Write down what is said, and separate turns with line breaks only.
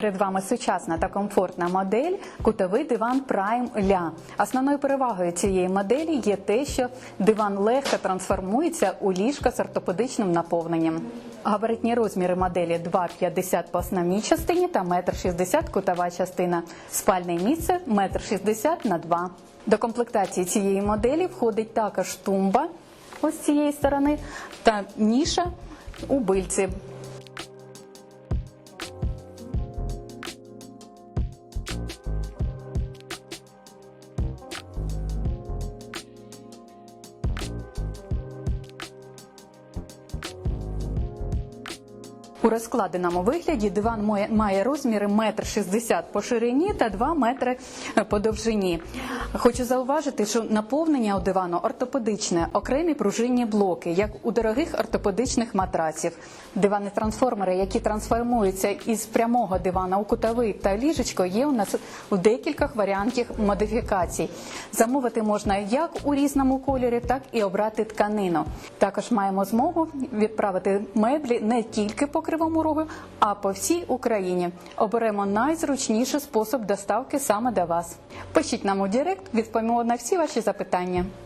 Перед вами сучасна та комфортна модель кутовий диван Prime Ля. Основною перевагою цієї моделі є те, що диван легко трансформується у ліжко з ортопедичним наповненням. Габаритні розміри моделі 2,50 по основній частині та 1,60 м кутова частина. Спальне місце 1,60 на 2 До комплектації цієї моделі входить також тумба ось з цієї сторони та ніша у бильці. У розкладеному вигляді диван має розміри 1,60 м по ширині та 2 метри по довжині. Хочу зауважити, що наповнення у дивану ортопедичне, окремі пружинні блоки, як у дорогих ортопедичних матраців. Дивани-трансформери, які трансформуються із прямого дивана у кутовий та ліжечко, є у нас у декількох варіантів модифікацій. Замовити можна як у різному кольорі, так і обрати тканину. Також маємо змогу відправити меблі не тільки по кривому рогу, а по всій Україні. Оберемо найзручніший спосіб доставки саме до вас. Пишіть нам у Директ, відповімо на всі ваші запитання.